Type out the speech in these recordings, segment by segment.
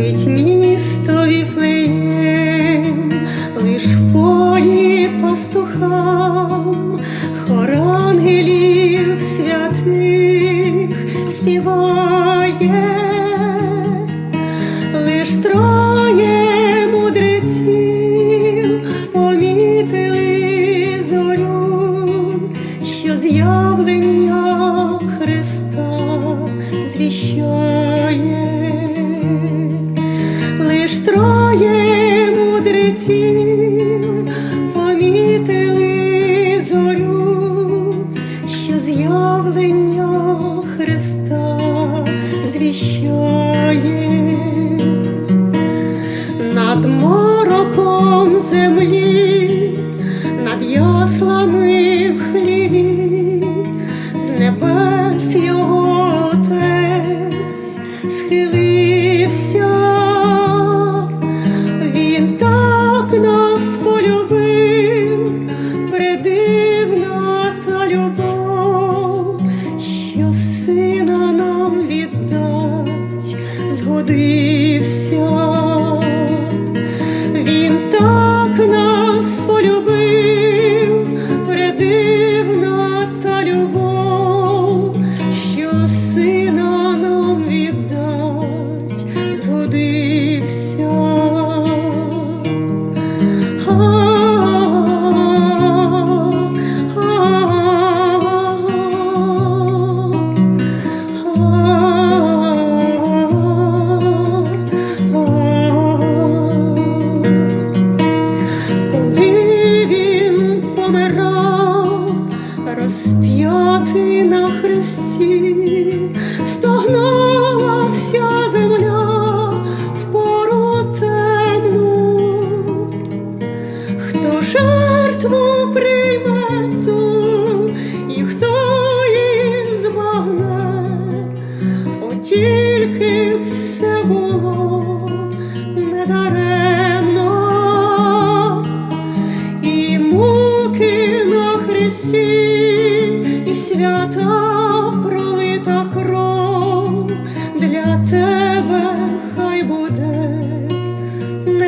спить місто віфлеєм, лиш полі пастухам, хор ангелів святих співає, лиш троє. Лиш троє мудреців помітили зорю, що з'явлення Христа звіщає. Над мороком придивна та любов, що сина нам віддать згодився. Він так нас полюбив, придивна та любов, що сина нам віддать згодився. На хресті, стогнала вся земля в пору темну. Хто жертву прийме ту, і хто її збагне, о тільки все було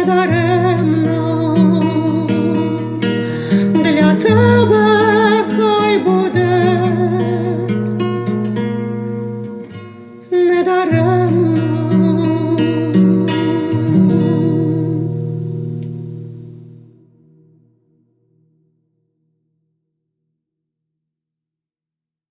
dará